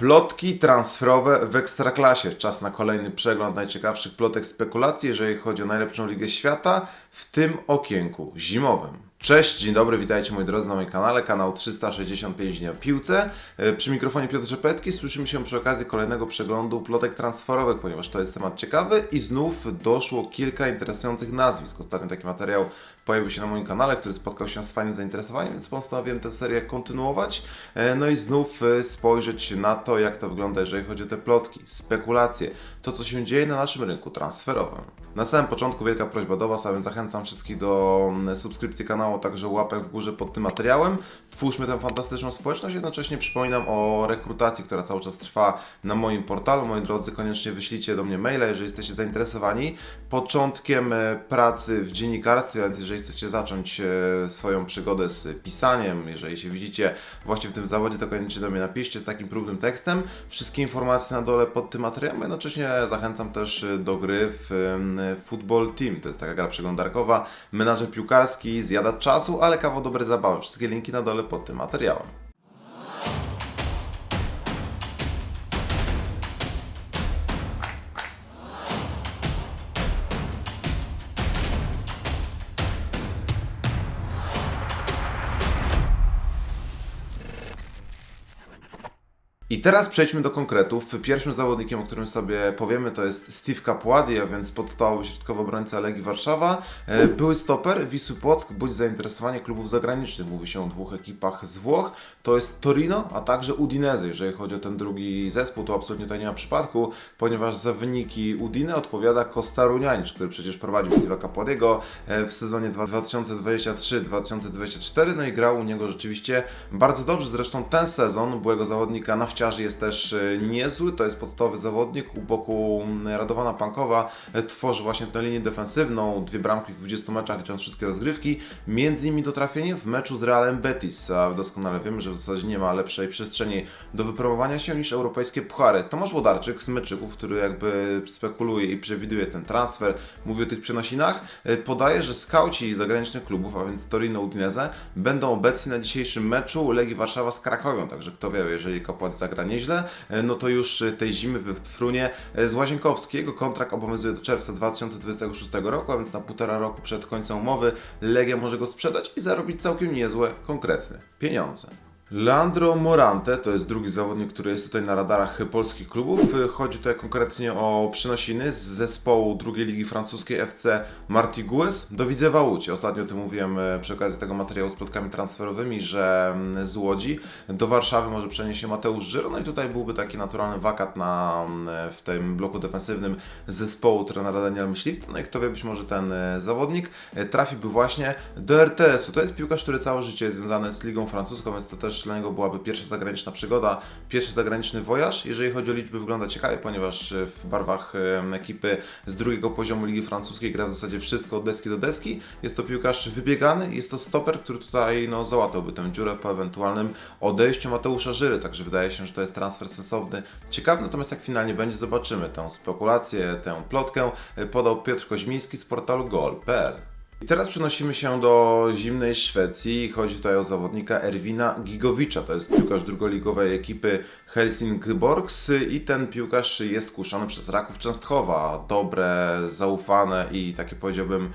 Plotki transferowe w Ekstraklasie. Czas na kolejny przegląd najciekawszych plotek spekulacji, jeżeli chodzi o najlepszą ligę świata, w tym okienku zimowym. Cześć, dzień dobry, witajcie moi drodzy na moim kanale, kanał 365 dni o piłce. E, Przy mikrofonie Piotr Rzepecki, słyszymy się przy okazji kolejnego przeglądu plotek transferowych, ponieważ to jest temat ciekawy i znów doszło kilka interesujących nazwisk. Ostatnio taki materiał pojawił się na moim kanale, który spotkał się z fajnym zainteresowaniem, więc postanowiłem tę serię kontynuować. E, No i znów e, spojrzeć na to, jak to wygląda, jeżeli chodzi o te plotki, spekulacje, to co się dzieje na naszym rynku transferowym. Na samym początku wielka prośba do Was, a więc zachęcam wszystkich do mm, subskrypcji kanału, także łapek w górze pod tym materiałem. Twórzmy tę fantastyczną społeczność, jednocześnie przypominam o rekrutacji, która cały czas trwa na moim portalu. Moi drodzy, koniecznie wyślijcie do mnie maila, jeżeli jesteście zainteresowani. Początkiem e, pracy w dziennikarstwie, więc jeżeli chcecie zacząć e, swoją przygodę z pisaniem, jeżeli się widzicie właśnie w tym zawodzie, to koniecznie do mnie napiszcie z takim próbnym tekstem. Wszystkie informacje na dole pod tym materiałem. Jednocześnie zachęcam też e, do gry w Football Team. To jest taka gra przeglądarkowa, menadżer piłkarski, zjada czasu, ale kawał dobrej zabawy. Wszystkie linki na dole pod tym materiałem. I teraz przejdźmy do konkretów. Pierwszym zawodnikiem, o którym sobie powiemy, to jest Steve Capładi, a więc podstawowy środkowy obrońca Legii Warszawa. E, Były stoper Wisły Płock, budzi zainteresowanie klubów zagranicznych. Mówi się o dwóch ekipach z Włoch. To jest Torino, a także Udinese. Jeżeli chodzi o ten drugi zespół, to absolutnie tutaj nie ma przypadku, ponieważ za wyniki Udine odpowiada Costa Runianic, który przecież prowadził Steve'a Capładiego e, w sezonie 2023-2024. No i grał u niego rzeczywiście bardzo dobrze. Zresztą ten sezon byłego zawodnika nawciarzy jest też e, niezły. To jest podstawowy zawodnik. U boku Radowana Pankowa e, tworzy właśnie tę linię defensywną. Dwie bramki w 20 meczach, licząc wszystkie rozgrywki. Między innymi to trafienie w meczu z Realem Betis. A doskonale wiemy, że w zasadzie nie ma lepszej przestrzeni do wypromowania się niż europejskie puchary. Tomasz Łodarczyk z Meczyków, który jakby spekuluje i przewiduje ten transfer, mówi o tych przenosinach, e, podaje, że skauci zagranicznych klubów, a więc Torino Udinese, będą obecni na dzisiejszym meczu Legii Warszawa z Krakowią. Także kto wie, jeżeli Kapłat zagra nieźle, e, no to już e, tej zimy wyfrunie e, z Łazienkowskiego. Kontrakt obowiązuje do czerwca 2026 roku, a więc na półtora roku przed końcem umowy Legia może go sprzedać i zarobić całkiem niezłe, konkretne pieniądze. Leandro Morante to jest drugi zawodnik, który jest tutaj na radarach polskich klubów. Chodzi tutaj konkretnie o przynosiny z zespołu drugiej ligi francuskiej FC Martigues do Widzewa Łódź. Ostatnio o tym mówiłem e, przy okazji tego materiału z plotkami transferowymi, że z Łodzi do Warszawy może przenieść się Mateusz Żyro. No i tutaj byłby taki naturalny wakat na, w tym bloku defensywnym zespołu trenera Daniela Myśliwca. No i kto wie, być może ten e, zawodnik e, trafiłby właśnie do RTS-u. To jest piłkarz, który całe życie jest związany z ligą francuską, więc to też niego byłaby pierwsza zagraniczna przygoda, pierwszy zagraniczny wojaż. Jeżeli chodzi o liczby, wygląda ciekawie, ponieważ e, w barwach ekipy z drugiego poziomu Ligi Francuskiej gra w zasadzie wszystko od deski do deski. Jest to piłkarz wybiegany, jest to stoper, który tutaj no, załatałby tę dziurę po ewentualnym odejściu Mateusza Żyry, także wydaje się, że to jest transfer sensowny. Ciekawy, natomiast jak finalnie będzie, zobaczymy tę spekulację, tę plotkę. e, Podał Piotr Koźmiński z portalu gol.pl. I teraz przenosimy się do zimnej Szwecji. Chodzi tutaj o zawodnika Erwina Gigowicza. To jest piłkarz drugoligowej ekipy Helsingborgs i ten piłkarz jest kuszony przez Raków Częstochowa. Dobre, zaufane i takie powiedziałbym e,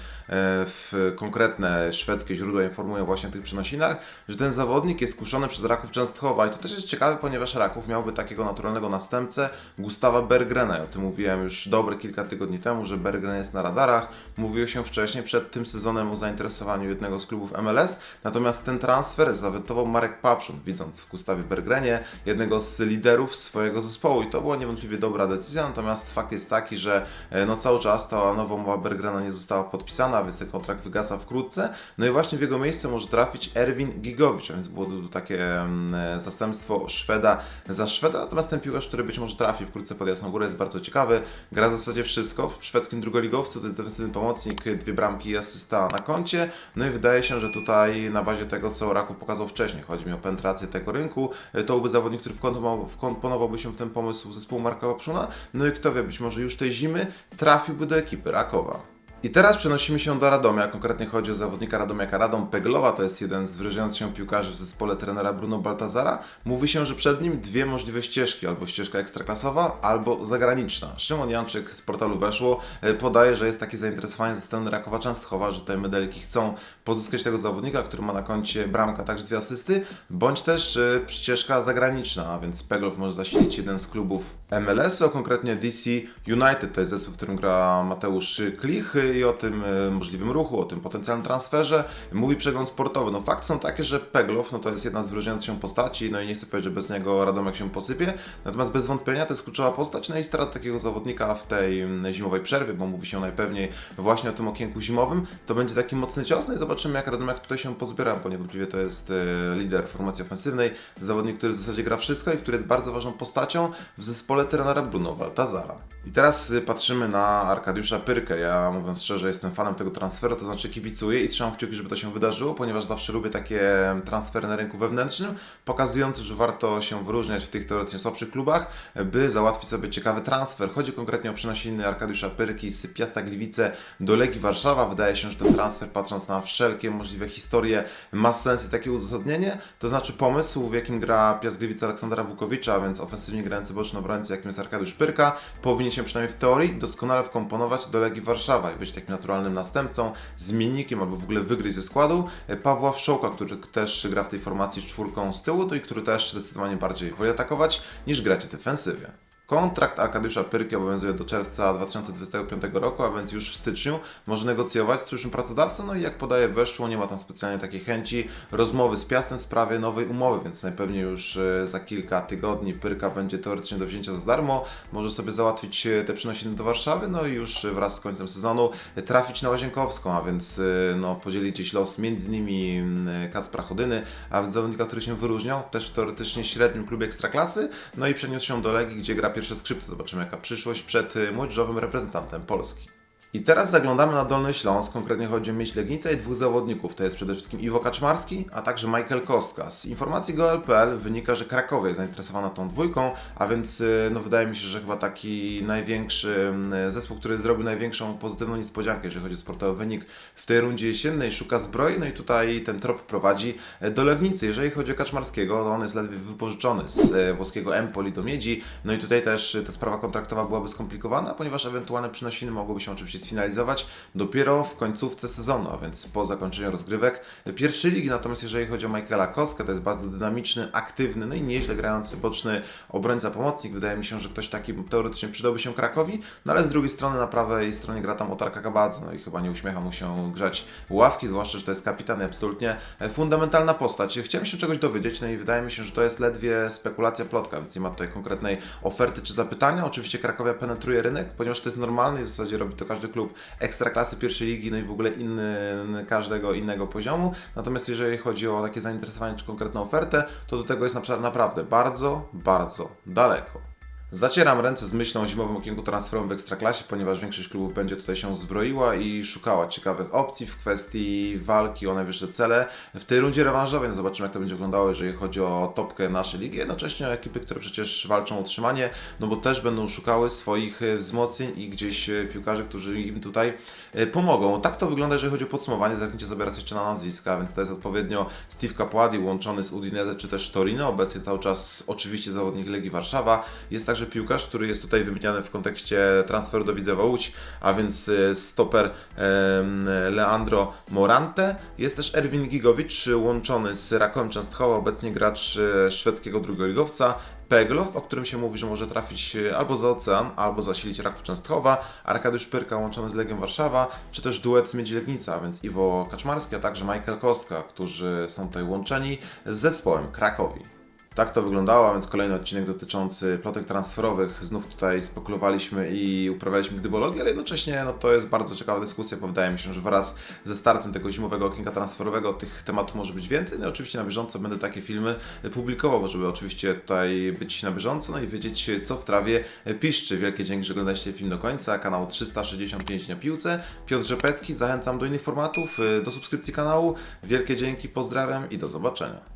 w konkretne szwedzkie źródła informują właśnie o tych przenosinach, że ten zawodnik jest kuszony przez Raków Częstochowa i to też jest ciekawe, ponieważ Raków miałby takiego naturalnego następcę Gustawa Bergrena. I o tym mówiłem już dobre kilka tygodni temu, że Bergren jest na radarach. Mówiło się wcześniej przed tym o zainteresowaniu jednego z klubów MLS, natomiast ten transfer zawetował Marek Papszun, widząc w Gustawie Bergrenie jednego z liderów swojego zespołu. I to była niewątpliwie dobra decyzja, natomiast fakt jest taki, że e, no cały czas ta nowa umowa Bergrena nie została podpisana, więc ten kontrakt wygasa wkrótce, no i właśnie w jego miejsce może trafić Erwin Gigowicz, a więc było to takie mm, e, zastępstwo Szweda za Szweda, natomiast ten piłkarz, który być może trafi wkrótce pod Jasną Górę jest bardzo ciekawy, gra w zasadzie wszystko, w szwedzkim drugoligowcu to defensywny pomocnik, dwie bramki i asysta na koncie, no i wydaje się, że tutaj na bazie tego, co Raków pokazał wcześniej, chodzi mi o penetrację tego rynku, e, to byłby zawodnik, który wkomponował- wkomponowałby się w ten pomysł zespołu Marka Papszuna, no i kto wie, być może już tej zimy trafiłby do ekipy Rakowa. I teraz przenosimy się do Radomia, konkretnie chodzi o zawodnika Radomiaka. Radom Peglowa, to jest jeden z wyróżniających się piłkarzy w zespole trenera Bruno Baltazara. Mówi się, że przed nim dwie możliwe ścieżki, albo ścieżka ekstraklasowa, albo zagraniczna. Szymon Janczyk z portalu Weszło e, podaje, że jest takie zainteresowanie ze strony Rakowa Częstochowa, że te medaliki chcą pozyskać tego zawodnika, który ma na koncie bramka, także dwie asysty, bądź też e, ścieżka zagraniczna, a więc Peglow może zasilić jeden z klubów MLS-u, a konkretnie DC United, to jest zespół, w którym gra Mateusz Klich i o tym e, możliwym ruchu, o tym potencjalnym transferze mówi przegląd sportowy. No fakty są takie, że Peglow no to jest jedna z wyróżniających się postaci, no i nie chcę powiedzieć, że bez niego Radomek się posypie, natomiast bez wątpienia to jest kluczowa postać, no i strat takiego zawodnika w tej mm, zimowej przerwie, bo mówi się najpewniej właśnie o tym okienku zimowym, to będzie taki mocny cios, no i zobaczymy jak Radomek tutaj się pozbiera, bo niewątpliwie to jest e, lider formacji ofensywnej, zawodnik, który w zasadzie gra wszystko i który jest bardzo ważną postacią w zespole trenera Bruno Baltazara. I teraz y, patrzymy na Arkadiusza Pyrkę. Ja mówiąc szczerze, jestem fanem tego transferu, to znaczy kibicuję i trzymam kciuki, żeby to się wydarzyło, ponieważ zawsze lubię takie transfery na rynku wewnętrznym, pokazujące, że warto się wyróżniać w tych teoretycznie słabszych klubach, by załatwić sobie ciekawy transfer. Chodzi konkretnie o przenosiny Arkadiusza Pyrki z Piasta Gliwice do Legii Warszawa. Wydaje się, że ten transfer, patrząc na wszelkie możliwe historie, ma sens i takie uzasadnienie. To znaczy pomysł, w jakim gra Piast Gliwice Aleksandra Wukowicza, więc ofensywnie grający boczny obrońcy, jakim jest Arkadiusz Pyrka, powinien się przynajmniej w teorii doskonale wkomponować do Legii Warszawa być takim naturalnym następcą, zmiennikiem albo w ogóle wygryźć ze składu Pawła Wszołka, który też gra w tej formacji z czwórką z tyłu, no i który też zdecydowanie bardziej woli atakować niż grać w defensywie. Kontrakt Arkadiusza Pyrki obowiązuje do czerwca 2025 roku, a więc już w styczniu może negocjować z przyszłym pracodawcą. No i jak podaje weszło, nie ma tam specjalnie takiej chęci rozmowy z Piastem w sprawie nowej umowy, więc najpewniej już e, za kilka tygodni Pyrka będzie teoretycznie do wzięcia za darmo. Może sobie załatwić e, te przynosiny do Warszawy, no i już wraz z końcem sezonu trafić na Łazienkowską, a więc e, no, podzielić gdzieś los między nimi mm, Kacpra Chodyny, a więc zawodnika, który się wyróżniał, też w teoretycznie średnim klubie Ekstraklasy, no i przeniósł się do Legii, gdzie gra pierwsze skrzypce. Zobaczymy, jaka przyszłość przed y, młodzieżowym reprezentantem Polski. I teraz zaglądamy na Dolny Śląsk, konkretnie chodzi o Myśl Legnica i dwóch zawodników. To jest przede wszystkim Iwo Kaczmarski, a także Michael Kostka. Z informacji GOL.pl wynika, że Krakowie jest zainteresowana tą dwójką, a więc y, no, wydaje mi się, że chyba taki największy y, zespół, który zrobił największą pozytywną niespodziankę, jeżeli chodzi o sportowy wynik w tej rundzie jesiennej, szuka zbroi, no i tutaj ten trop prowadzi y, do Legnicy. Jeżeli chodzi o Kaczmarskiego, to on jest ledwie wypożyczony z włoskiego Empoli do Miedzi, no i tutaj też ta sprawa kontraktowa byłaby skomplikowana, ponieważ ewentualne przynosiny mogłyby się oczywiście sfinalizować dopiero w końcówce sezonu, a więc po zakończeniu rozgrywek pierwszej ligi. Natomiast jeżeli chodzi o Michaela Koskę, to jest bardzo dynamiczny, aktywny, no i nieźle grający boczny obrońca pomocnik. Wydaje mi się, że ktoś taki teoretycznie przydałby się Krakowi, no ale z drugiej strony na prawej stronie gra tam Otarka Kabadze, no i chyba nie uśmiecha mu się grzać ławki, zwłaszcza, że to jest kapitan absolutnie fundamentalna postać. Chciałem się czegoś dowiedzieć, no i wydaje mi się, że to jest ledwie spekulacja, plotka, więc nie ma tutaj konkretnej oferty czy zapytania. Oczywiście Krakowia penetruje rynek, ponieważ to jest normalne i w zasadzie robi to każdy ekstraklasy pierwszej ligi, no i w ogóle inny, każdego innego poziomu. Natomiast jeżeli chodzi o takie zainteresowanie czy konkretną ofertę, to do tego jest naprawdę bardzo, bardzo daleko. Zacieram ręce z myślą o zimowym okienku transferowym w Ekstraklasie, ponieważ większość klubów będzie tutaj się zbroiła i szukała ciekawych opcji w kwestii walki o najwyższe cele. W tej rundzie rewanżowej no zobaczymy, jak to będzie wyglądało, jeżeli chodzi o topkę naszej ligi, jednocześnie o ekipy, które przecież walczą o utrzymanie, no bo też będą szukały swoich e, wzmocnień i gdzieś e, piłkarzy, którzy im tutaj e, pomogą. Tak to wygląda, jeżeli chodzi o podsumowanie. Zerknijcie sobie raz jeszcze na nazwiska, więc to jest odpowiednio Steve Capuadi łączony z Udinese czy też Torino, obecnie cały czas oczywiście zawodnik Legii Warszawa. Jest także piłkarz, który jest tutaj wymieniany w kontekście transferu do Widzewa Łódź, a więc e, stoper Leandro Morante. Jest też Erwin Gigowicz, łączony z Rakowem Częstochowa, obecnie gracz e, szwedzkiego drugoligowca. Peglow, o którym się mówi, że może trafić e, albo za ocean, albo zasilić Raków Częstochowa, Arkadiusz Pyrka łączony z Legią Warszawa, czy też duet z Miedzi Legnica, a więc Iwo Kaczmarski, a także Michael Kostka, którzy są tutaj łączeni z zespołem Krakowi. Tak to wyglądało, więc kolejny odcinek dotyczący plotek transferowych. Znów tutaj spekulowaliśmy i uprawialiśmy gdybologię, ale jednocześnie no, to jest bardzo ciekawa dyskusja, bo wydaje mi się, że wraz ze startem tego zimowego okienka transferowego tych tematów może być więcej. No i oczywiście na bieżąco będę takie filmy publikował, żeby oczywiście tutaj być na bieżąco, no i wiedzieć co w trawie piszczy. Wielkie dzięki, że oglądaliście film do końca. Kanał 365 na piłce. Piotr Rzepecki, zachęcam do innych formatów, do subskrypcji kanału. Wielkie dzięki, pozdrawiam i do zobaczenia.